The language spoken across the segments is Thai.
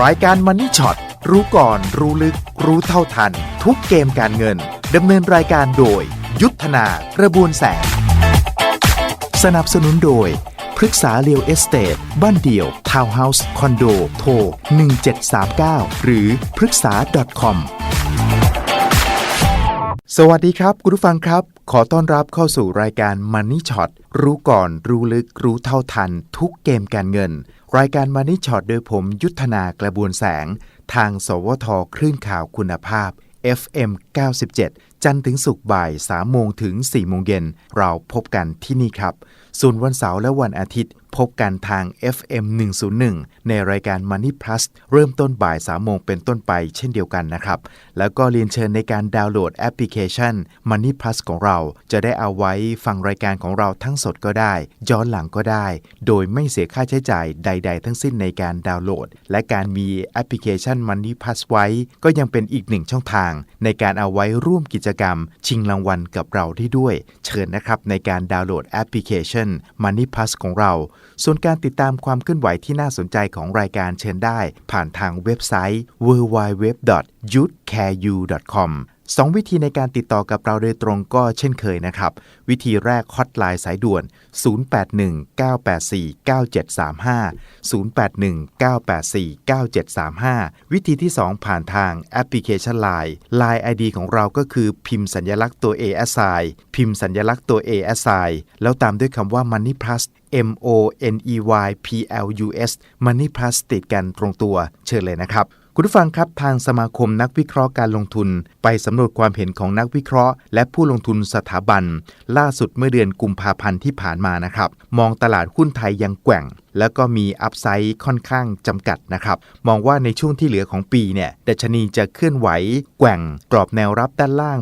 รายการมันนี่ช็อตรู้ก่อนรู้ลึก รู้เท่าทัน ทุกเกมการเงินดำเนินรายการโดย ยุทธนากระบวนแสง สนับสนุนโดยพฤกษาเรียลเอสเตทบ้านเดี่ยว ทาวน์เฮาส์ คอนโด โทร 1739 หรือพฤกษา .com สวัสดีครับ คุณผู้ฟังครับ ขอต้อนรับเข้าสู่รายการ Money Shot รู้ก่อนรู้ลึกรู้เท่าทัน ทุกเกมการเงิน รายการมานิชชอตโดยผมยุทธนากระบวนแสง ทาง สวทคลื่นข่าวคุณภาพ FM 97 จันทร์ถึงศุกร์บ่าย 3 โมงถึง 4 โมงเย็น เราพบกันที่นี่ครับ ส่วนวันเสาร์และวันอาทิตย์พบกันทาง FM 101 ในรายการ Money Plus เริ่มต้นบ่าย3โมงเป็นต้นไปเช่นเดียวกันนะครับ แล้วก็เรียนเชิญในการดาวน์โหลดแอปพลิเคชัน Money Plus ของเรา จะได้เอาไว้ฟังรายการของเราทั้งสดก็ได้ ย้อนหลังก็ได้ โดยไม่เสียค่าใช้จ่ายใด ๆ ทั้งสิ้นในการดาวน์โหลด และการมีแอปพลิเคชัน Money Plus ไว้ ก็ยังเป็นอีกหนึ่งช่องทาง ในการเอาไว้ร่วมกิจกรรม ชิงรางวัลกับเราได้ด้วย เชิญนะครับในการดาวน์โหลดแอปพลิเคชัน Money Plus ของเรา ส่วนการติดตามความเคลื่อนไหวที่น่าสนใจของรายการเชิญได้ ผ่านทางเว็บไซต์ www.youthcareu.com สองวิธีในการติดต่อกับเราโดยตรงก็เช่นเคยนะครับ วิธีแรกฮอตไลน์สายด่วน 0819849735 0819849735 วิธีที่ 2 ผ่านทางแอปพลิเคชัน Line Line ID ของเราก็คือพิมพ์สัญลักษณ์ตัว A S I พิมพ์สัญลักษณ์ตัว A S I แล้วตามด้วยคำว่า Money Plus M O N E Y P L U S Money Plus ติดกันตรงตัวเชิญเลยนะครับ คุณผู้ฟังครับทางสมาคมนักวิเคราะห์การลงทุน ไปสำรวจความเห็นของนักวิเคราะห์ และผู้ลงทุนสถาบัน ล่าสุดเมื่อเดือนกุมภาพันธ์ที่ผ่านมานะครับ มองตลาดหุ้นไทยยังแกว่ง แล้วก็มีอัพไซด์ค่อนข้างจำกัดนะครับ มองว่าในช่วงที่เหลือของปีเนี่ยดัชนีจะเคลื่อนไหวแกว่งกรอบแนวรับด้านล่าง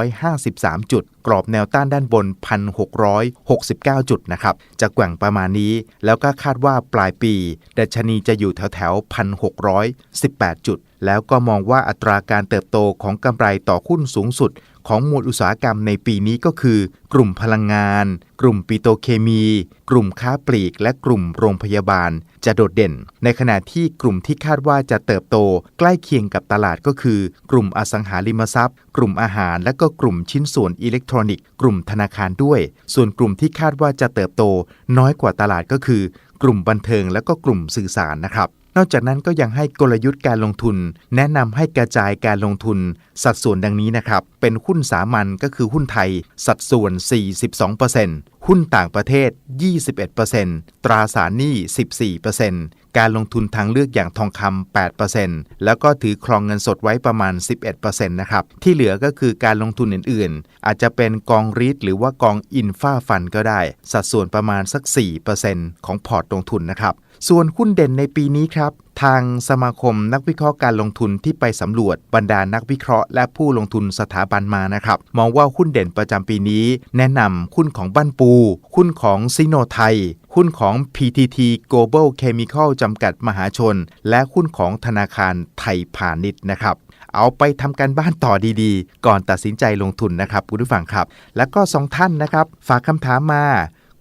1,453 จุด กรอบแนวต้านด้านบน 1,669 จุดนะครับ จะแกว่งประมาณนี้ แล้วก็คาดว่าปลายปีดัชนีจะอยู่แถวแถว1,618 จุด แล้วก็มองว่าอัตราการเติบโตของกำไรต่อหุ้นสูงสุด ของหมวดอุตสาหกรรมในปีนี้ก็คือ กลุ่มพลังงาน กลุ่มปิโตเคมี กลุ่มค้าปลีก และกลุ่มโรงพยาบาล จะโดดเด่น ในขณะที่กลุ่มที่คาดว่าจะเติบโต ใกล้เคียงกับตลาดก็คือ กลุ่มอสังหาริมทรัพย์ กลุ่มอาหาร และก็กลุ่มชิ้นส่วนอิเล็กทรอนิกส์ กลุ่มธนาคารด้วย ส่วนกลุ่มที่คาดว่าจะเติบโต น้อยกว่าตลาดก็คือ กลุ่มบันเทิงและก็กลุ่มสื่อสารนะครับ นอกจากนั้นก็ยังให้กลยุทธ์การลงทุน แนะนำให้กระจายการลงทุน สัดส่วนดังนี้นะครับ เป็นหุ้นสามัญก็คือหุ้นไทย สัดส่วน 42%หุ้นต่างประเทศ 21%ตราสารหนี้ 14%การลงทุนทางเลือกอย่างทองคำ 8%แล้วก็ถือครองเงินสดไว้ประมาณ 11%นะครับ ที่เหลือก็คือการลงทุนอื่นๆ อาจจะเป็นกองรีทหรือว่ากองอินฟ้าฟันก็ได้ สัดส่วนประมาณสัก 4%ของพอร์ตลงทุนนะครับ ส่วนหุ้นเด่นในปีนี้ครับ ทางสมาคมนักวิเคราะห์การลงทุนที่ไปสำรวจบรรดานักวิเคราะห์และผู้ลงทุนสถาบันมานะครับ มองว่าหุ้นเด่นประจำปีนี้ แนะนำหุ้นของบ้านปู หุ้นของซิโนไทย หุ้นของ PTT Global Chemical จำกัดมหาชน และหุ้นของธนาคารไทยพาณิชย์นะครับเอาไปทำการบ้านต่อดีๆ ก่อนตัดสินใจลงทุนนะครับคุณผู้ฟังครับ แล้วก็สองท่านนะครับ ฝากคำถามมา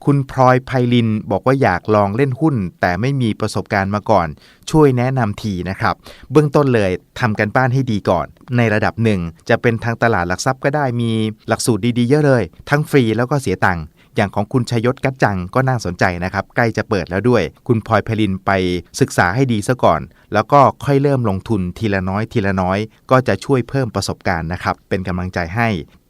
คุณพลอยไพลินบอกว่าอยากลองเล่นหุ้น แต่ไม่มีประสบการณ์มาก่อน ช่วยแนะนำทีนะครับ เบื้องต้นเลยทำกันบ้านให้ดีก่อน ในระดับหนึ่ง จะเป็นทางตลาดหลักทรัพย์ก็ได้มีหลักสูตรดีๆเยอะเลย ทั้งฟรีแล้วก็เสียตังค์อย่างของคุณชยศกัจจังก็น่าสนใจนะครับ ใกล้จะเปิดแล้วด้วย คุณพลอยไพลินไปศึกษาให้ดีซะก่อน แล้วก็ค่อยเริ่มลงทุนทีละน้อยทีละน้อย ก็จะช่วยเพิ่มประสบการณ์นะครับ เป็นกำลังใจให้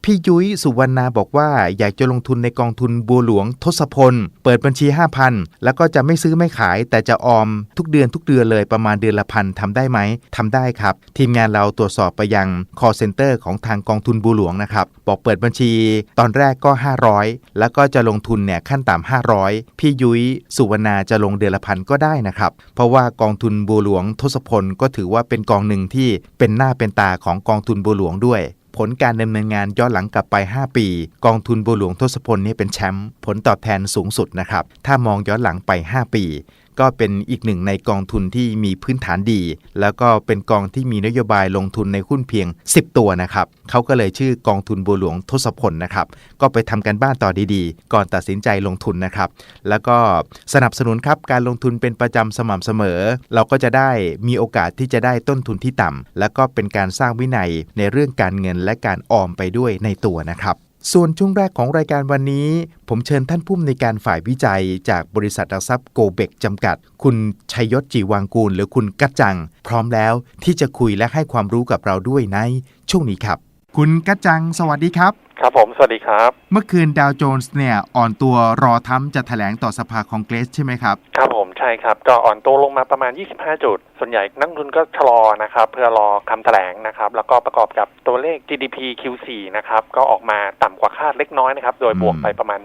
พี่ยุ้ยสุวรรณาบอกว่าอยากจะลงทุนในกองทุนบัวหลวงทศพล เปิดบัญชี 5,000 แล้วก็จะไม่ซื้อไม่ขาย แต่จะออมทุกเดือนทุกเดือนเลยประมาณเดือนละพันทำได้ไหมทำได้ครับ ทีมงานเราตรวจสอบไปยัง call center ของทางกองทุนบัวหลวงนะครับ บอกเปิดบัญชี ตอนแรกก็ 500 แล้วก็จะลงทุนเนี่ยขั้นต่ำ500 พี่ยุ้ยสุวรรณาจะลงเดือนละพันก็ได้นะครับ เพราะว่ากองทุนบัวหลวงทศพลก็ถือว่าเป็นกองหนึ่งที่เป็นหน้าเป็นตาของกองทุนบัวหลวงด้วย ผลการดำเนินงานย้อนหลังกลับไป 5 ปี กองทุนบัวหลวงทศพลนี่เป็นแชมป์ผลตอบแทนสูงสุดนะครับ ถ้ามองย้อนหลังไป 5 ปี ก็เป็นอีกหนึ่งในกองทุนที่มีพื้นฐานดี แล้วก็เป็นกองที่มีนโยบายลงทุนในหุ้นเพียง 10 ตัวนะครับเขาก็เลยชื่อกองทุนบัวหลวงทศพลนะครับก็ไปทำกันบ้านต่อดีๆ ก่อนตัดสินใจลงทุนนะครับแล้วก็สนับสนุนครับการลงทุนเป็นประจำสม่ำเสมอ เราก็จะได้มีโอกาสที่จะได้ต้นทุนที่ต่ำแล้วก็เป็นการสร้างวินัยในเรื่องการเงินและการออมไปด้วยในตัวนะครับ ส่วนช่วงแรกของรายการวันนี้ ผมเชิญท่านผู้อำนวยการฝ่ายวิจัย จากบริษัทหลักทรัพย์โกเบกจำกัด คุณชัยยศจีวางกูล หรือคุณกัจจัง พร้อมแล้วที่จะคุยและให้ความรู้กับเราด้วยในช่วงนี้ครับ คุณกัจจัง สวัสดีครับ ครับผมสวัสดีครับ เมื่อคืนดาวโจนส์เนี่ยอ่อนตัวรอทำจะแถลงต่อสภาคองเกรสใช่ไหมครับ ครับผม ใช่ครับก็อ่อนตัวลงมาประมาณ 25 จุด ส่วนใหญ่นักลงทุนก็ชะลอนะครับเพื่อรอคำแถลงนะครับ แล้วก็ประกอบกับตัวเลข GDP Q4 นะครับก็ออกมาต่ำกว่าคาดเล็กน้อยนะครับ โดยบวกไปประมาณ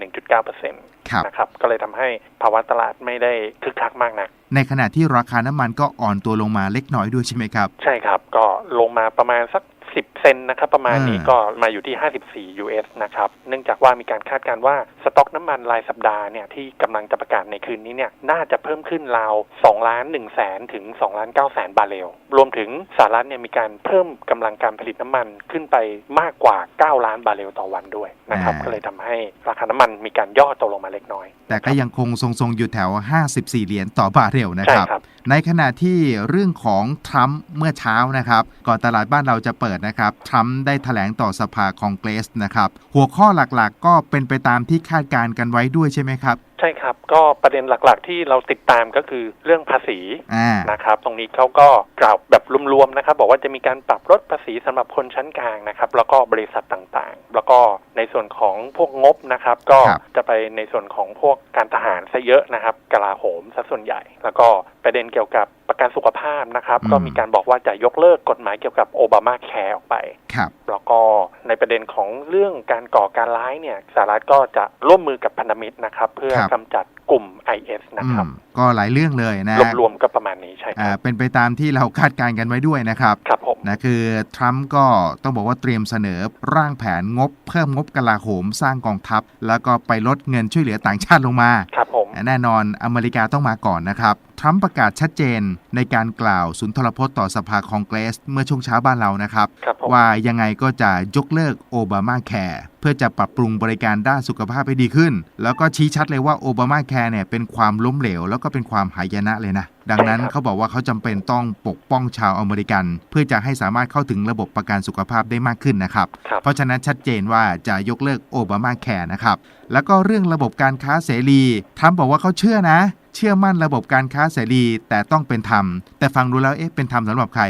1.9%ครับนะครับก็เลยทำให้ภาวะตลาดไม่ได้คึกคักมากนักในขณะที่ราคาน้ำมันก็อ่อนตัวลงมาเล็กน้อยด้วยใช่ไหมครับ ใช่ครับ ก็ลงมาประมาณสัก 10 เซนนะครับ ประมาณนี้อ่าก็มาอยู่ที่ 54 US นะครับ เนื่องจากว่ามีการคาดการณ์ว่าสต็อกน้ำมันรายสัปดาห์เนี่ยที่กำลังจะประกาศในคืนนี้เนี่ยน่าจะเพิ่มขึ้นราว2ล้าน1แสนถึง2ล้าน9แสนบาร์เรล รวมถึงสหรัฐเนี่ยมีการเพิ่มกำลังการผลิตน้ำมันขึ้นไปมากกว่า 9 ล้านบาร์เรลต่อวันด้วยนะครับอ่าก็เลยทำให้ราคาน้ำมันมีการย่อตัวลงมาเล็กน้อย แต่ก็ยังคงทรงๆอยู่แถว 54 เหรียญต่อบาร์เรลนะใช่ครับครับ ในขณะที่เรื่องของทรัมป์เมื่อเช้านะครับ ก่อนตลาดบ้านเราจะเปิดนะครับทรัมป์ได้ถแถลงต่อสภาคองเกรสนะครับ หัวข้อหลักๆก็เป็นไปตามที่คาดการณ์กันไว้ด้วยใช่ไหมครับ ใช่ครับ ก็ประเด็นหลักๆ ที่เราติดตามก็คือเรื่องภาษีอ่านะครับ ตรงนี้เขาก็กล่าวแบบรวมๆนะครับ บอกว่าจะมีการปรับลดภาษีสำหรับคนชั้นกลางนะครับ แล้วก็บริษัทต่างๆ แล้วก็ในส่วนของพวกงบนะครับ ก็ครับจะไปในส่วนของพวกการทหารซะเยอะนะครับกลาโหมซะส่วนใหญ่ แล้วก็ประเด็นเกี่ยวกับ ประกันสุขภาพนะครับอืมก็มีการบอกว่าจะยกเลิกกฎหมายเกี่ยวกับโอบามาแคร์ออกไปครับแล้วก็ในประเด็นของเรื่องการก่อการร้ายเนี่ยสหรัฐก็จะร่วมมือกับพันธมิตรนะครับ เพื่อครับกำจัดกลุ่ม IS นะอืครับมก็หลายเรื่องเลยนะรวมๆก็ประมาณนี้ใช่คอ่ารับเป็นไปตามที่เราคาดการณ์กันไว้ด้วยนะครับครับผมนะคือทรัมป์ก็ต้องบอกว่าเตรียมเสนอร่างแผนงบ เพิ่มงบกลาโหมสร้างกองทัพ แล้วก็ไปลดเงินช่วยเหลือต่างชาติลงมาครับผม แน่นอนอเมริกาต้องมาก่อนนะครับ ทรัมป์ประกาศชัดเจนในการกล่าวสุนทรพจน์ต่อสภาคองเกรส เมื่อช่วงเช้าบ้านเรานะครับครับผมว่ายังไงก็จะยกเลิกโอบามาแคร์เพื่อจะปรับปรุงบริการด้านสุขภาพให้ดีขึ้น แล้วก็ชี้ชัดเลยว่าโอบามาแคร์เนี่ยเป็นความล้มเหลว แล้วก็เป็นความหายนะเลยนะดังนั้นเขาบอกว่าเขาจำเป็นต้องปกป้องชาวอเมริกัน เพื่อจะให้สามารถเข้าถึงระบบประกันสุขภาพได้มากขึ้นนะครับครับเพราะฉะนั้นชัดเจนว่าจะยกเลิกโอบามาแคร์นะครับ แล้วก็เรื่องระบบการค้าเสรีทรัมป์บอกว่าเขาเชื่อนะ เชื่อมั่นระบบการค้าเสรีแต่ต้องเป็นธรรมแต่ฟังดูแล้วเอ๊ะเป็นธรรมสำหรับใคร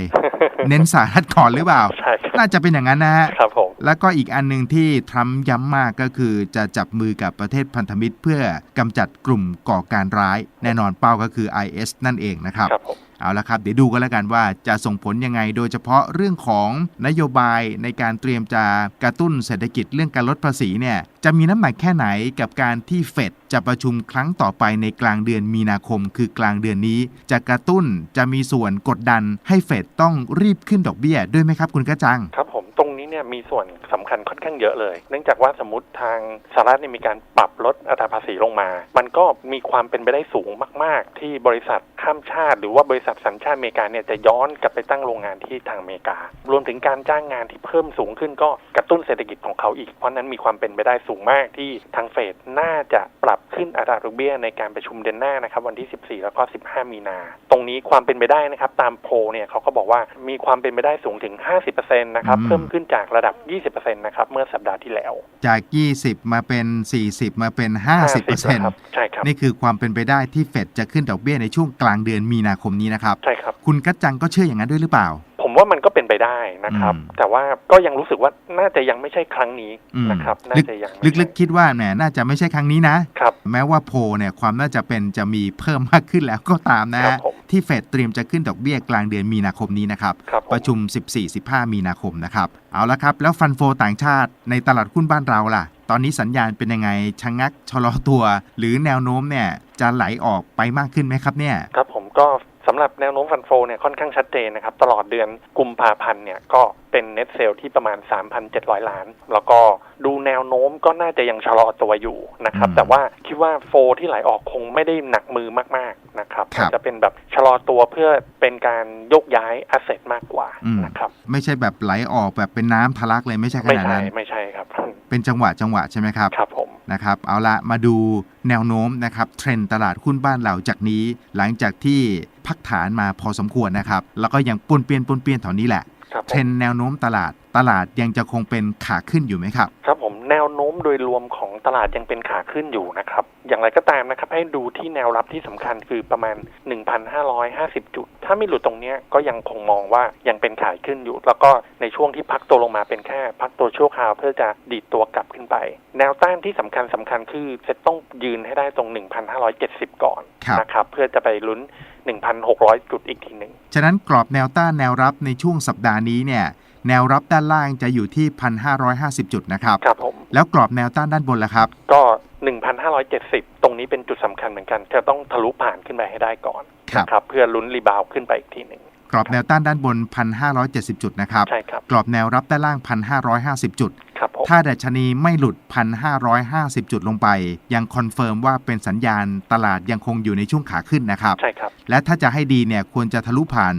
เน้นสหรัฐก่อนหรือเปล่าใช่ครับน่าจะเป็นอย่างนั้นนะฮะครับผมแล้วก็อีกอันหนึ่งที่ทรัมป์ย้ำมากก็คือจะจับมือกับประเทศพันธมิตร เพื่อกำจัดกลุ่มก่อการร้าย แน่นอนเป้าก็คือ IS นั่นเองนะครับครับผม เอาละครับ เดี๋ยวดูกันแล้วกันว่าจะส่งผลยังไง โดยเฉพาะเรื่องของนโยบายในการเตรียมจะกระตุ้นเศรษฐกิจเรื่องการลดภาษีเนี่ยจะมีน้ำหนักแค่ไหนกับการที่เฟดจะประชุมครั้งต่อไปในกลางเดือนมีนาคม คือกลางเดือนนี้ จะกระตุ้นจะมีส่วนกดดันให้เฟดต้องรีบขึ้นดอกเบี้ยด้วยไหมครับคุณกระจังครับผ เนี่ยมีส่วนสำคัญค่อนข้างเยอะเลย เนื่องจากว่าสมมติทางสหรัฐเนี่ยมีการปรับลดอัตราภาษีลงมา มันก็มีความเป็นไปได้สูงมาก ๆ ที่บริษัทข้ามชาติ หรือว่าบริษัทสัญชาติอเมริกาเนี่ยจะย้อนกลับไปตั้งโรงงานที่ทางอเมริกา รวมถึงการจ้างงานที่เพิ่มสูงขึ้นก็กระตุ้นเศรษฐกิจของเขาอีก เพราะฉะนั้นมีความเป็นไปได้สูงมากที่ทางเฟดน่าจะปรับขึ้นอัตราดอกเบี้ยในการประชุมเดือนหน้านะครับวันที่ 14 แล้วก็ 15 มีนา ตรงนี้ความเป็นไปได้นะครับตามโพลเนี่ยเขาก็บอกว่ามีความเป็นไปได้สูงถึง 50%นะครับอืมเพิ่มขึ้นจากระดับ 20%นะครับเมื่อสัปดาห์ที่แล้ว จาก 20 มาเป็น 40 มาเป็น 50นะครับใช่ครับ50%นี่คือความเป็นไปได้ที่เฟดจะขึ้นดอกเบี้ยในช่วงกลางเดือนมีนาคมนี้นะครับใช่ครับคุณกัจจังก็เชื่ออย่างนั้นด้วยหรือเปล่า ผมว่ามันก็เป็นไปได้นะครับอืมแต่ว่าก็ยังรู้สึกว่าน่าจะยังไม่ใช่ครั้งนี้อืมนะครับ น่าจะยังไม่ลึกใช่ๆคิดว่าแหมน่าจะไม่ใช่ครั้งนี้นะครับแม้ว่าโพลเนี่ยความน่าจะเป็นจะมีเพิ่มมากขึ้นแล้วก็ตามนะครัฮะบผมที่เฟดเตรียมจะขึ้นดอกเบี้ยกลางเดือนมีนาคมนี้นะครับครับผมประชุม 14-15 มีนาคมนะครับ เอาละครับ แล้วฟันโฟต่างชาติในตลาดหุ้นบ้านเราล่ะตอนนี้สัญญาณเป็นยังไงชะงักชะลอตัว หรือแนวโน้มเนี่ยจะไหลออกไปมากขึ้นไหมครับเนี่ย ครับผมก็ สำหรับแนวโน้มฟันโฟเนี่ยค่อนข้างชัดเจนนะครับ ตลอดเดือนกุมภาพันธ์เนี่ยก็เป็นเน็ตเซลที่ประมาณ 3,700 ล้าน แล้วก็ดูแนวโน้มก็น่าจะยังชะลอตัวอยู่นะครับอืมแต่ว่าคิดว่าโฟที่ไหลออกคงไม่ได้หนักมือมาก ๆ นะครับครับจะเป็นแบบชะลอตัวเพื่อเป็นการยกย้ายอ s เซทมากกว่าอืมนะครับ ไม่ใช่แบบไหลออกแบบเป็นน้ำทะลักเลยไม่ใช่ขไม่นาดใช่นั้นไม่ใช่ครับ เป็นจังหวะจังหวะใช่ไหมครับครับผมนะครับ เอาละมาดูแนวโน้มนะครับเทรนด์ตลาดหุ้นบ้านเราจากนี้ หลังจากที่ พักฐานมาพอสมควรนะครับ แล้วก็ยังปนเปียนปนเปียนแถวนี้แหละครับผเทรมนด์แนวโน้มตลาดตลาดยังจะคงเป็นขาขึ้นอยู่ไหมครับ ครับผมแนวโน้มโดยรวมของตลาดยังเป็นขาขึ้นอยู่นะครับ อย่างไรก็ตามนะครับ ให้ดูที่แนวรับที่สำคัญคือประมาณ 1,550 จุด ถ้าไม่หลุดตรงเนี้ยก็ยังคงมองว่ายังเป็นขายขึ้นอยู่ แล้วก็ในช่วงที่พักตัวลงมาเป็นแค่ พักตัวชั่วคราวเพื่อจะดีดตัวกลับขึ้นไป แนวต้านที่สำคัญสำคัญคือจะต้องยืนให้ได้ตรง 1,570 ก่อนครับนะครับเพื่อจะไปลุ้น 1,600 จุดอีกทีหนึ่ง ฉะนั้นกรอบแนวต้านแนวรับในช่วงสัปดาห์นี้เนี่ย แนวรับด้านล่างจะอยู่ที่ 1,550 จุดนะครับ ครับผม แล้วกรอบแนวต้านด้านบนล่ะครับ ก็ 1,570 ตรงนี้เป็นจุดสำคัญเหมือนกัน จะต้องทะลุผ่านขึ้นไปให้ได้ก่อนครับนะครับเพื่อลุ้นรีบาวด์ขึ้นไปอีกทีหนึ่ง กรอบแนวต้านด้านบน 1,570 จุดนะครับ ใช่ครับ กรอบแนวรับด้านล่าง 1,550 จุด ครับผม ถ้าดัชนีไม่หลุด 1,550 จุดลงไป ยังคอนเฟิร์มว่าเป็นสัญญาณตลาดยังคงอยู่ในช่วงขาขึ้นนะครับ ใช่ครับ และถ้าจะให้ดีเนี่ยควรจะทะลุผ่าน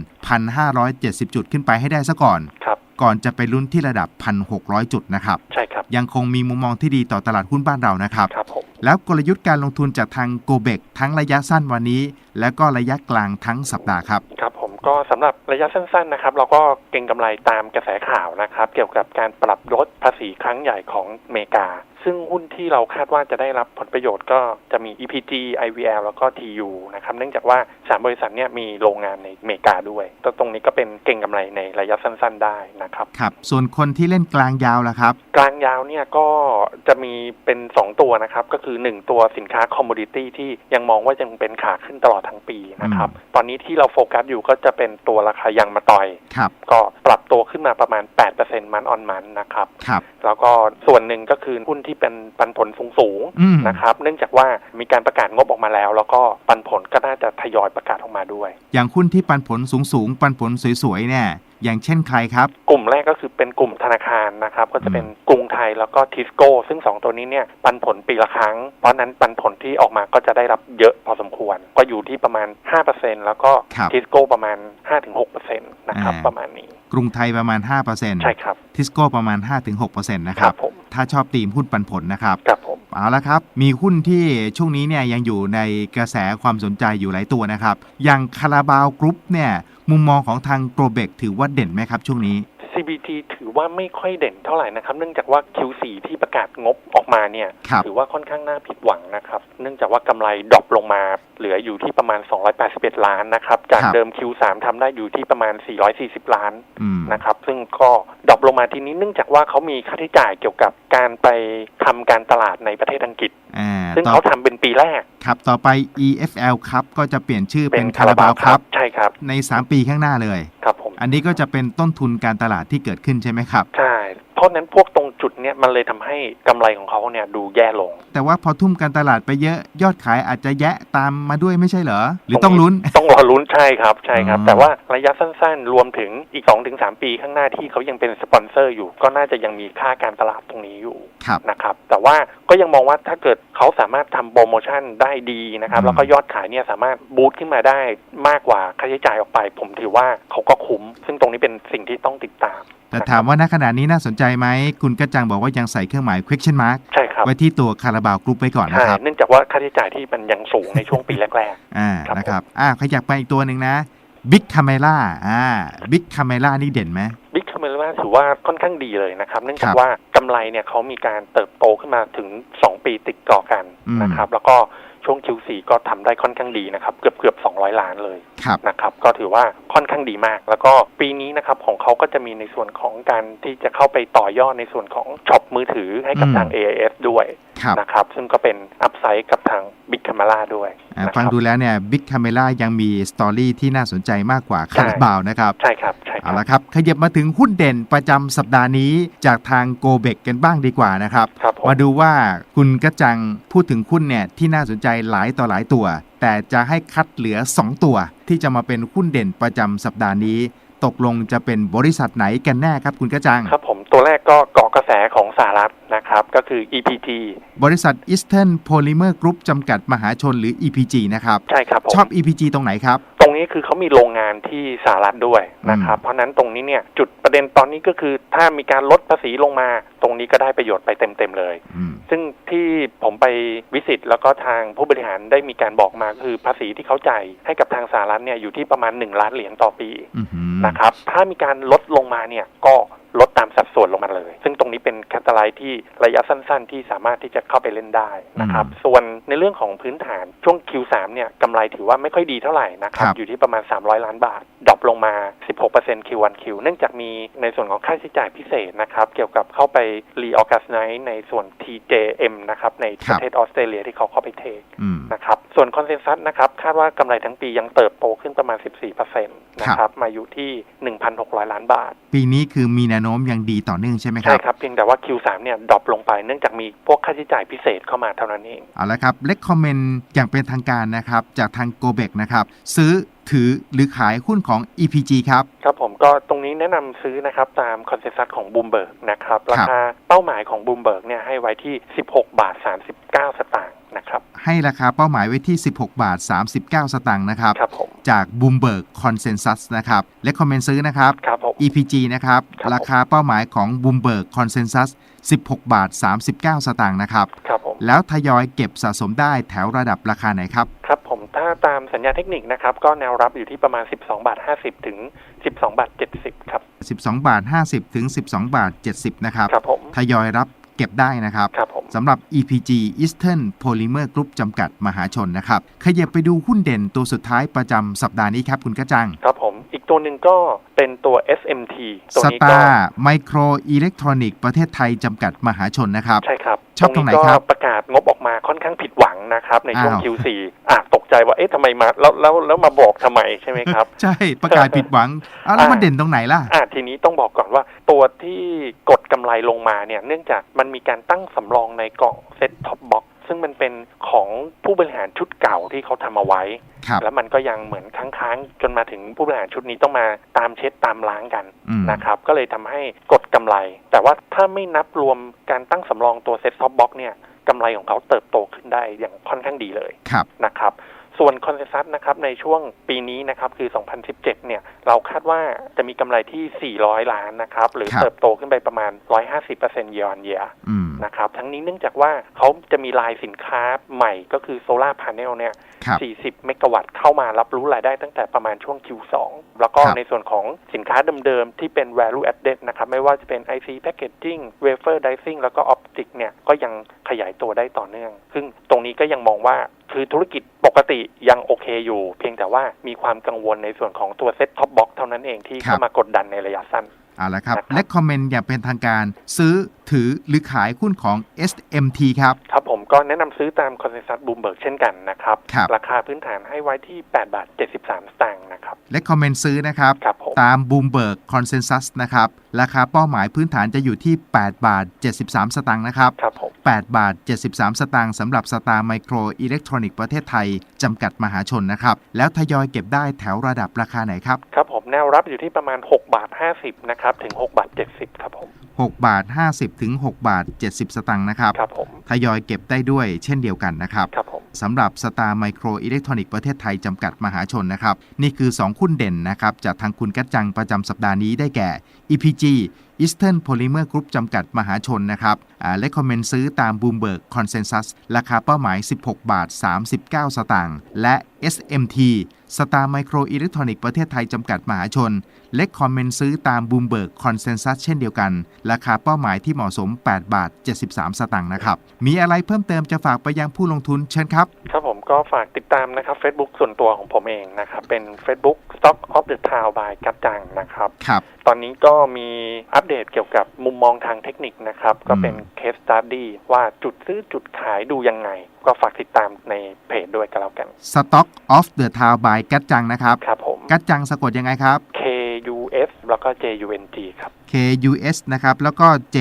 1,570 จุดขึ้นไปให้ได้ซะก่อน ครับ ก่อนจะไปลุ้นที่ระดับ 1,600 จุดนะครับ ใช่ครับ ยังคงมีมุมมองที่ดีต่อตลาดหุ้นบ้านเรานะครับ ครับผม แล้วกลยุทธ์การลงทุนจากทางโกเบกทั้งระยะสั้นวันนี้ และก็ระยะกลางทั้งสัปดาห์ครับ ครับผม ก็สำหรับระยะสั้นๆนะครับ เราก็เก็งกำไรตามกระแสข่าวนะครับ เกี่ยวกับการปรับลดภาษีครั้งใหญ่ของอเมริกา ซึ่งหุ้นที่เราคาดว่าจะได้รับผลประโยชน์ก็จะมี EPG IVL แล้วก็ TU นะครับ เนื่องจากว่าสามบริษัทเนี่ยมีโรงงานในอเมริกาด้วยตตรงนี้ก็เป็นเก่งกำไรในระยะสั้น ๆ ได้นะครับ ครับ ส่วนคนที่เล่นกลางยาวล่ะครับ กลางยาวเนี่ยก็จะมีเป็น 2 ตัวนะครับ ก็คือ 1 ตัวสินค้าคอมมูดิตี้ที่ยังมองว่ายังเป็นขาขึ้นตลอดทั้งปีนะครับ ตอนนี้ที่เราโฟกัสอยู่ก็จะเป็นตัวราคายางมาตอยครับก็ปรับตัวขึ้นมาประมาณ8%มันออนมันนะครับครับแล้วก็ส่วนหนึ่งก็คือหุ้นที่เป็นปันผลสูงอืมๆนะครับ เนื่องจากว่ามีการประกาศงบออกมาแล้ว แล้วก็ปันผลก็น่าจะทยอยประกาศออกมาด้วย อย่างหุ้นที่ปันผลสูงๆปันผลสวยๆเนี่ยอย่างเช่นใครครับ กลุ่มแรกก็คือเป็นกลุ่มธนาคารนะครับ ก็จะเป็นกรุงไทยแล้วก็ทิสโก้ ซึ่ง 2 ตัวนี้เนี่ยปันผลปีละครั้ง เพราะฉะนั้นปันผลที่ออกมาก็จะได้รับเยอะพอสมควร ก็อยู่ที่ประมาณ 5%แล้วก็ครับทิสโก้ประมาณ 5-6%นะครับอ่าประมาณนี้ กรุงไทยประมาณ 5%ใช่ครับทิสโก้ประมาณ 5-6%นะคครัรับบผมถ้าชอบตีมหุ้นปันผลนะครับครับผม เอาละครับ มีหุ้นที่ช่วงนี้เนี่ยยังอยู่ในกระแสความสนใจอยู่หลายตัวนะครับ อย่างคาราบาวกรุ๊ปเนี่ยมุมมองของทางโกลเบกถือว่าเด่นไหมครับช่วงนี้ CBT ถือว่าไม่ค่อยเด่นเท่าไหร่นะครับ เนื่องจากว่า Q4 ที่ประกาศงบออกมาเนี่ยครับถือว่าค่อนข้างน่าผิดหวังนะครับ เนื่องจากว่ากำไรดรอปลงมาเหลืออยู่ที่ประมาณ 281 ล้านนะครับ จากครับเดิม Q3 ทำได้อยู่ที่ประมาณ 440 ล้านอืมนะครับ ซึ่งก็ดรอปลงมาทีนี้เนื่องจากว่าเขามีค่าใช้จ่ายเกี่ยวกับการไปทำการตลาดในประเทศอังกฤษอ่าซึ่งต่อเขาทำเป็นปีแรก ครับ ต่อไป EFL ครับก็จะเปลี่ยนชื่อเป็เป็นนคาราบาวครับ ใช่ครับ ใน 3 ปีข้างหน้าเลย ครับผมอันนี้ก็จะเป็นต้นทุนการตลาดที่เกิดขึ้นใช่ไหมครับ ใช่ เพราะฉะนั้นพวกตรงจุดเนี้ยมันเลยทำให้กำไรของเขาเนี่ยดูแย่ลง แต่ว่าพอทุ่มการตลาดไปเยอะยอดขายอาจจะแยะตามมาด้วยไม่ใช่เหรอ หรือต้องลุ้น ต้องรอลุ้นใช่ครับใช่ครับ อืม แต่ว่าระยะสั้นๆ รวมถึงอีก 2-3 ปีข้างหน้าที่เขายังเป็นสปอนเซอร์อยู่ ก็น่าจะยังมีค่าการตลาดตรงนี้อยู่ครับ นะครับ แต่ว่าก็ยังมองว่าถ้าเกิดเขาสามารถทำโปรโมชั่นได้ดีนะครับ อืม แล้วก็ยอดขายเนี่ยสามารถบูตขึ้นมาได้มากกว่าค่าใช้จ่ายออกไป ผมถือว่าเขาก็คุ้ม ซึ่งตรงนี้เป็นสิ่งที่ต้องติดตาม แต่ถามว่าณขณะนี้น่าสนใจไหมคุณกระจังบอกว่ายังใส่เครื่องหมาย question mark ใช่ครับไว้ที่ตัวคาราบาวกรุ๊ปไว้ก่อนใช่นะครับเนื่องจากว่าค่าใช้จ่ายที่มันยังสูงในช่วงปีแรกอ่าครับนะครับอ่าขยับไปอีกตัวหนึ่งนะ Big Camera อ่า Big Camera นี่เด่นไหมบิ๊กคาเมล่าถือว่าค่อนข้างดีเลยนะครับ เนื่องจาครักบว่ากำไรเนี่ยเขามีการเติบโตขึ้นมาถึง 2 ปีติดต่อกันอืมนะครับ แล้วก็ ช่วง Q4 ก็ทำได้ค่อนข้างดีนะครับ เกือบเกือบ200 ล้านเลยครับนะครับ ก็ถือว่าค่อนข้างดีมาก แล้วก็ปีนี้นะครับของเขาก็จะมีในส่วนของการที่จะเข้าไปต่อยอดในส่วนของช็อปมือถือให้กับอืมทาง AIS ด้วยครับนะครับ ซึ่งก็เป็นอัพไซด์กับทางบิ๊กคา m ม r ่าด้วยอ่านะครับฟังดูแล้วเนี่ยบิ๊กคาเมล่ายังมีสตอรี่ที่น่าสนใจมากกว่าคาราบาวนะครับ ใช่ครับใช่คเอารับละครับ ขยับมาถึงหุ้นเด่นประจำสัปดาห์นี้จากทางโกเบกกันบ้างดีกว่านะครับครับผมมาดูว่าคุณกระจังพูดถึงหุ้นเนี่ยที่น่าสนใจหลายต่อหลายตัว แต่จะให้คัดเหลือ 2 ตัว ที่จะมาเป็นหุ้นเด่นประจำสัปดาห์นี้ ตกลงจะเป็นบริษัทไหนกันแน่ครับคุณกระจังครับผมตัวแรกก็เกาะ กระแสของสหรัฐนะครับ ก็คือ EPG บริษัท Eastern Polymer Group จำกัดมหาชนหรือ EPG นะครับ ใช่ครับผมชอบ EPG ตรงไหนครับ ตรงนี้คือเขามีโรงงานที่สหรัฐด้วยนะครับ เพราะฉะนั้นตรงนี้เนี่ยจุดประเด็นตอนนี้ก็คือถ้ามีการลดภาษีลงมา ตรงนี้ก็ได้ประโยชน์ไปเต็มๆเลยอืมซึ่งที่ผมไปวิสิตแล้วก็ทางผู้บริหารได้มีการบอกมาคือภาษีที่เขาจ่ายให้กับทางสหรัฐเนี่ยอยู่ที่ประมาณ 1 ล้านเหรียญต่อปีอือหือนะครับ ถ้ามีการลดลงมาเนี่ยก็ ลดตามสัดส่วนลงมาเลย ซึ่งตรงนี้เป็นแคตตาไลท์ที่ระยะสั้น ๆ ที่สามารถที่จะเข้าไปเล่นได้นะครับ ส่วนในเรื่องของพื้นฐานช่วง Q3 เนี่ยกำไรถือว่าไม่ค่อยดีเท่าไหร่นะครับ อยู่ที่ประมาณ 300 ล้านบาทดรอปลงมา 16% Q1Q เนื่องจากมีในส่วนของค่าใช้จ่ายพิเศษนะครับ เกี่ยวกับเข้าไปรีออ g กัสไนในส่วน TJM นะครับ ในประเทศออสเตรเลียที่เขาเข้าไปเทคอืมนะครับ ส่วนคอนเซนแซสนะครับ คาดว่ากำไรทั้งปียังเติบโตขึ้นประมาณ 14%นะครับ มาอยู่ที่ 1,600 ล้านบาท ปีนี้คือมีแนวโน้มยังดีต่อเนื่องใช่ไหมคใช่รับครับเพียงแต่ว่า Q3 เนี่ยดรอปลงไปเนื่องจากมีพวกค่าใช้จ่ายพิเศษเข้ามาเท่านั้นเองเอาละครับเล c คอมเมนต์อย่างเป็นทางการนะครับจากทางโกเบกนะครับซื้อถือหรือขายหุ้นของ EPG ครับ ครับผมก็ตรงนี้แนะนำซื้อนะครับ ตามคอนเซนแซสของบูมเบิร์กนะครับ ราคาเป้าหมายของบูมเบิร์กเนี่ยให้ไว้ที่ 16 บาท 39 สตางค์นะ ครับ ให้ราคาเป้าหมายไว้ที่ 16 บาท 39 สตางค์นะครับ ครับผมจาก Bloomberg Consensus นะครับและคอมเมนต์ซื้อนะครับ ครับผม EPG นะครับ ครับผม ราคาเป้าหมายของ Bloomberg Consensus 16 บาท 39 สตางค์นะครับ ครับผม แล้วทยอยเก็บสะสมได้แถวระดับราคาไหนครับ ครับผมถ้าตามสัญญาเทคนิคนะครับ ก็แนวรับอยู่ที่ประมาณ 12 บาท 50 ถึง 12 บาท 70 ครับ 12 บาท 50 ถึง 12 บาท 70 นะครับ ครับผม ทยอยรับ เก็บได้นะครับครับผมสำหรับ EPG Eastern Polymer Group จำกัดมหาชนนะครับ ขยับไปดูหุ้นเด่นตัวสุดท้ายประจำสัปดาห์นี้ครับคุณกระจัง ครับผม อีกตัวหนึ่งก็เป็นตัว SMT ตัวสนี้ตาก็ร์ไมโครอิเล็กทรอนิกส์ประเทศไทยจำกัดมหาชนนะครับ ใช่ครับชอบตรงไหนก็ครับประกาศงบออกมาค่อนข้างผิดหวังนะครับ ในช่วง อ้าว Q4 อะตกใจว่าเอ๊ะทำไมมาแล้วแล้วแล้วมาบอกทำไมใช่ไหมครับ ใช่ประกาศผิดหวังอ้าวแล้วมันอ่าเด่นตรงไหนล่ะ อะทีนี้ต้องบอกก่อนว่าตัวที่กดกำไรลงมาเนี่ย เนื่องจากมันมีการตั้งสำรองในกล่องเซ็ตท็อปบ็อก ซึ่งมันเป็นของผู้บริหารชุดเก่าที่เขาทำเอาไว้ครับแล้วมันก็ยังเหมือนค้างๆ จนมาถึงผู้บริหารชุดนี้ต้องมาตามเช็ดตามล้างกันอืมนะครับ ก็เลยทำให้กดกำไร แต่ว่าถ้าไม่นับรวมการตั้งสำรองตัวเซ็ตท็อปบ็อกเนี่ยกำไรของเขาเติบโตขึ้นได้อย่างค่อนข้างดีเลยครับนะครับส่วนคอนเซนแซสนะครับในช่วงปีนี้นะครับคือ 2017 เนี่ย เราคาดว่าจะมีกำไรที่ 400 ล้านนะครับ หรือครับเติบโตขึ้นไปประมาณ 150% year on year อืม นะครับ ทั้งนี้เนื่องจากว่าเขาจะมีลายสินค้าใหม่ก็คือโซลาร์พาเนลเนี่ยครับ40 เมกะวัตต์เข้ามารับรู้รายได้ตั้งแต่ประมาณช่วง Q2 แล้วก็ครับในส่วนของสินค้าเดิมๆ ที่เป็น value added นะครับ ไม่ว่าจะเป็น IC packaging wafer dicing แล้วก็ optic เนี่ย ก็ยังขยายตัวได้ต่อเนื่อง ซึ่งตรงนี้ก็ยังมองว่าคือธุรกิจปกติยังโอเคอยู่ เพียงแต่ว่ามีความกังวลในส่วนของตัว set top box เท่านั้นเองที่ครับเข้ามากดดันในระยะสั้น เอาละครับนะครับและคอมเมนต์อย่างเป็นทางการ ซื้อถือหรือขายหุ้นของ SMT ครับ ครับผมก็แนะนำซื้อตามคอนเซนแซสบูมเบิร์กเช่นกันนะครับครับราคาพื้นฐานให้ไว้ที่ 8 บาท 73 สตางค์นะครับและคอมเมนต์ซื้อนะครับครับผมตาม Bloomberg Consensus นะครับ ราคาเป้าหมายพื้นฐานจะอยู่ที่ 8 บาท 73 สตางค์นะครับครับผม8บาท 73 สตางค์สำหรับสตาร์ไมโครอิเล็กทรอนิกส์ประเทศไทยจำกัดมหาชนนะครับ แล้วทยอยเก็บได้แถวระดับราคาไหนครับ ครับผม แนวรับอยู่ที่ประมาณ 6 บาท 50 นะครับ ถึง 6 บาท 70 ครับผม 6 บาท 50 ถึง 6 บาท 70 สตางค์นะครับ ครับผมทยอยเก็บได้ด้วยเช่นเดียวกันนะครับ ครับผมสำหรับสตาร์ไมโครอิเล็กทรอนิกส์ประเทศไทย จำกัดมหาชนนะครับ นี่คือ2หุ้นเด่นนะครับ จากทางคุณกัจจังประจำสัปดาห์นี้ได้แก่ EPG Eastern Polymer Group จำกัดมหาชนนะครับอ่า และคอมเมนต์ซื้อตาม Bloomberg Consensus ราคาเป้าหมาย 16 บาท 39 สตางค์ และ SMT Star Micro Electronic ประเทศไทยจำกัดมหาชนและคอมเมนต์ซื้อตาม Bloomberg Consensus เช่นเดียวกัน ราคาเป้าหมายที่เหมาะสม 8 บาท 73 สตางค์นะครับ มีอะไรเพิ่มเติมจะฝากไปยังผู้ลงทุนเชิญครับ ครับผมก็ฝากติดตามนะครับ Facebook ส่วนตัวของผมเองนะครับ เป็น Facebook Stock of the Town by กัจจังนะครับครับ ตอนนี้ก็มีอัปปเดตเกี่ยวกับมุมมองทางเทคนิคนะครับ ก็เป็น case study ว่าจุดซื้อจุดขายดูยังไง ก็ฝากติดตามในเพจด้วยกันแล้วกัน Stock of the Town by กัจจังนะครับ ครับผม กัจจังสะกดยังไงครับ K U S แล้วก็ J U N G ครับ K U S นะครับ แล้วก็ J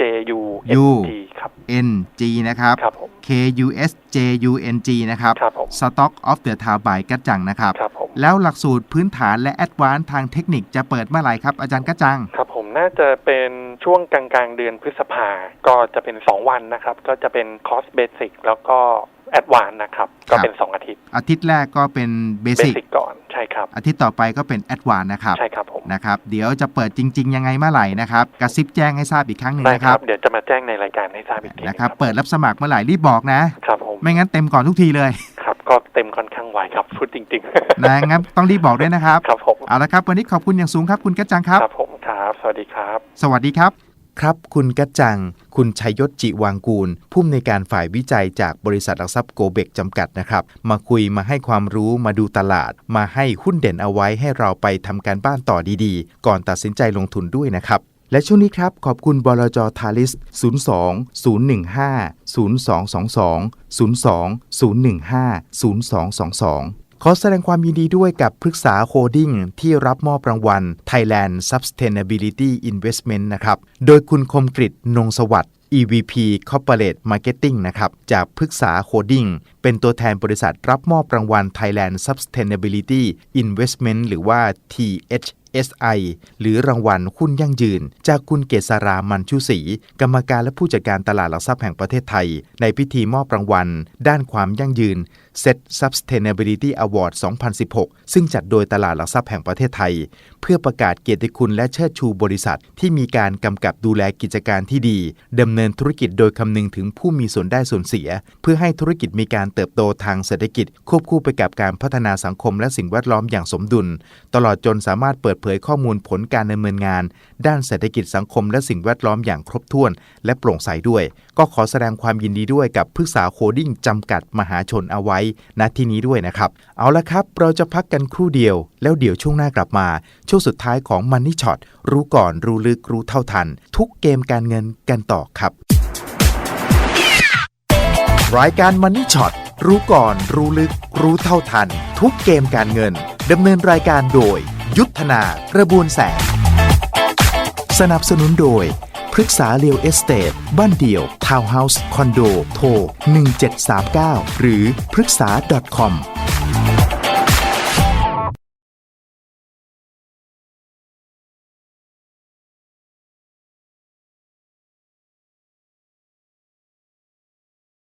J U N U G ครับ N G นะครับ ครับผม K U S J U N G นะครับ ครับผม Stock of the Town by กัจจังนะครับ ครับผม แล้วหลักสูตรพื้นฐานและแอดวานซ์ทางเทคนิคจะเปิดเมื่อไหร่ครับอาจารย์กัจจัง ครับผม น่าจะเป็นช่วงกลางกลางๆเดือนพฤษภา ก็จะเป็น 2 วันนะครับ ก็จะเป็นคอร์สเบสิกแล้วก็แอดวานนะครับ ก็เป็น 2 อาทิตย์ อาทิตย์แรกก็เป็นเบเบสิกสิกก่อนใช่ครับ อาทิตย์ต่อไปก็เป็นแอดวานซ์นะครับใช่ครับผมนะครับ เดี๋ยวจะเปิดจริง ๆ ยังไงเมื่อไหร่นะครับกระซิบแจ้งให้ทราบอีกครั้งหนึ่งได้นะคครัรับบเดี๋ยวจะมาแจ้งในรายการให้ทราบอีกทีนะครับ เปิดรับสมัครเมื่อไหร่รีบบอกนะครับผมไม่งั้นเต็มก่อนทุกทีเลยครับ ก็เต็มค่อนข้างไวครับพูดจริงนะงั้นต้องรีบบอกด้วยนะครับครับผมเอาละครับ วันนี้ขอบคุณอย่างสูงครับคุณกัจจังครับครับผมครับ สวัสดีครับ สวัสดีครับครับ คุณกัจจัง คุณชัยยศจิวางกูล ผู้อำนวยการฝ่ายวิจัยจากบริษัทหลักทรัพย์โกเบกจำกัดนะครับ มาคุยมาให้ความรู้มาดูตลาด มาให้หุ้นเด่นเอาไว้ให้เราไปทำการบ้านต่อดีๆ ก่อนตัดสินใจลงทุนด้วยนะครับ และช่วงนี้ครับ ขอบคุณบลจทาริส 02 015 0222 02 015 0222ขอแสดงความยินดีด้วยกับพฤกษาโคดิ้งที่รับมอบรางวัล Thailand Sustainability Investment นะครับ โดยคุณคมกริตนงสวัสดิ์ EVP Corporate Marketing นะครับ จากพฤกษาโคดิ้งเป็นตัวแทนบริษัทรับมอบรางวัล Thailand Sustainability Investment หรือว่า TH SI หรือรางวัลหุ้นยั่งยืน จากคุณเกษรามันชุศรีกรรมการและผู้จัดการตลาดหลักทรัพย์แห่งประเทศไทย ในพิธีมอบรางวัล ด้านความยั่งยืน Set Sustainability Award 2016 ซึ่งจัดโดยตลาดหลักทรัพย์แห่งประเทศไทย เพื่อประกาศเกียรติคุณและเชิดชูบริษัท ที่มีการกำกับดูแลกิจการที่ดีดำเนินธุรกิจโดยคำนึงถึงผู้มีส่วนได้ส่วนเสีย เพื่อให้ธุรกิจมีการเติบโตทางเศรษฐกิจ ควบคู่ไปกับการพัฒนาสังคมและสิ่งแวดล้อมอย่างสมดุล ตลอดจนสามารถเปิดเผยข้อมูลผลการดำเนินงาน ด้านเศรษฐกิจสังคมและสิ่งแวดล้อมอย่างครบถ้วน และโปร่งใสด้วย ก็ขอแสดงความยินดีด้วยกับพฤกษาโคดิ้งจำกัดมหาชนเอาไว้ณที่นี้ด้วยนะครับ เอาละครับ เราจะพักกันครู่เดียว แล้วเดี๋ยวช่วงหน้ากลับมา ช่วงสุดท้ายของ Money Shot รู้ก่อนรู้ลึกรู้เท่าทัน ทุกเกมการเงินกันต่อครับ รายการ Money Shot รู้ก่อน รู้ลึก รู้เท่าทัน ทุกเกมการเงินดำเนินรายการโดย ยุทธนากระบวนแสง สนับสนุนโดย พฤกษาเรียวเอสเตทบ้านเดี่ยว ทาวน์เฮาส์ คอนโด โทร 1739 หรือพฤกษา .com